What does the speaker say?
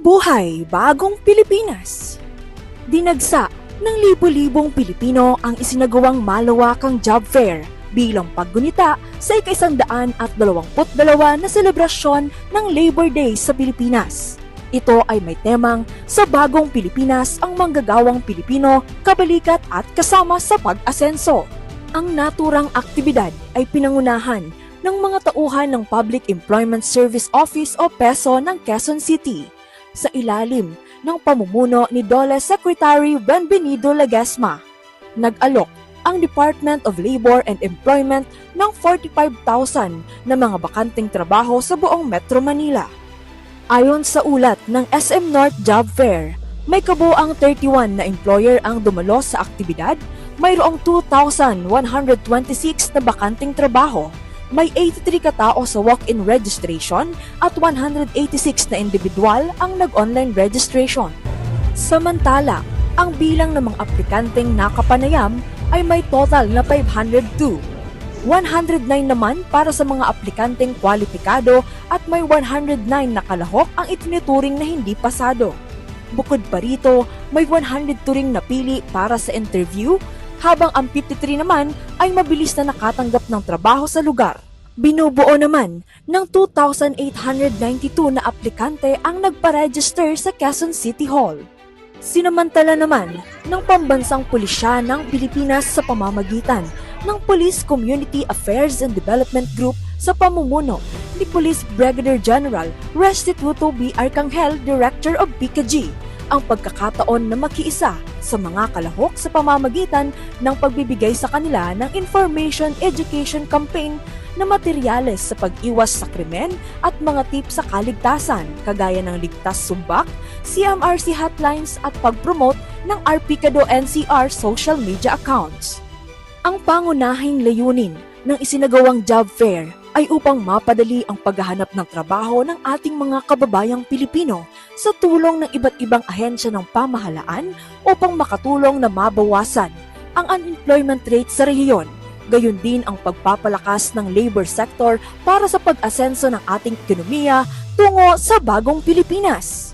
Buhay Bagong Pilipinas Dinagsa ng libo-libong Pilipino ang isinagawang malawakang job fair bilang paggunita sa ikaisandaan at dalawamput dalawa na selebrasyon ng Labor Day sa Pilipinas. Ito ay may temang sa bagong Pilipinas ang manggagawang Pilipino, kabalikat at kasama sa pag-asenso. Ang naturang aktibidad ay pinangunahan ng mga tauhan ng Public Employment Service Office o PESO ng Quezon City sa ilalim ng pamumuno ni Dole Secretary Benvenido Lagesma. Nag-alok ang Department of Labor and Employment ng 45,000 na mga bakanteng trabaho sa buong Metro Manila. Ayon sa ulat ng SM North Job Fair, may kabuang 31 na employer ang dumalo sa aktibidad, mayroong 2,126 na bakanteng trabaho, may 83 katao sa walk-in registration at 186 na individual ang nag-online registration. Samantala, ang bilang ng mga aplikanteng nakapanayam ay may total na 502. 109 naman para sa mga aplikanteng kwalipikado at may 109 na kalahok ang itinuturing na hindi pasado. Bukod pa rito, may 100 ring napili para sa interview habang ang 53 naman ay mabilis na nakatanggap ng trabaho sa lugar. Binubuo naman ng 2,892 na aplikante ang nagpa-register sa Quezon City Hall. Sinamantala naman ng pambansang pulisya ng Pilipinas sa pamamagitan ng Police Community Affairs and Development Group sa pamumuno ni Police Brigadier General Restituto B. Arcangel, Director of PKG, ang pagkakataon na makiisa sa mga kalahok sa pamamagitan ng pagbibigay sa kanila ng information education campaign na materyales sa pag-iwas sa krimen at mga tips sa kaligtasan kagaya ng ligtas sumbak, CMRC hotlines at pag-promote ng RPCADO NCR social media accounts. Ang pangunahing layunin ng isinagawang job fair ay upang mapadali ang paghahanap ng trabaho ng ating mga kababayang Pilipino sa tulong ng iba't ibang ahensya ng pamahalaan upang makatulong na mabawasan ang unemployment rate sa rehiyon gayon din ang pagpapalakas ng labor sector para sa pag-asenso ng ating ekonomiya tungo sa bagong Pilipinas.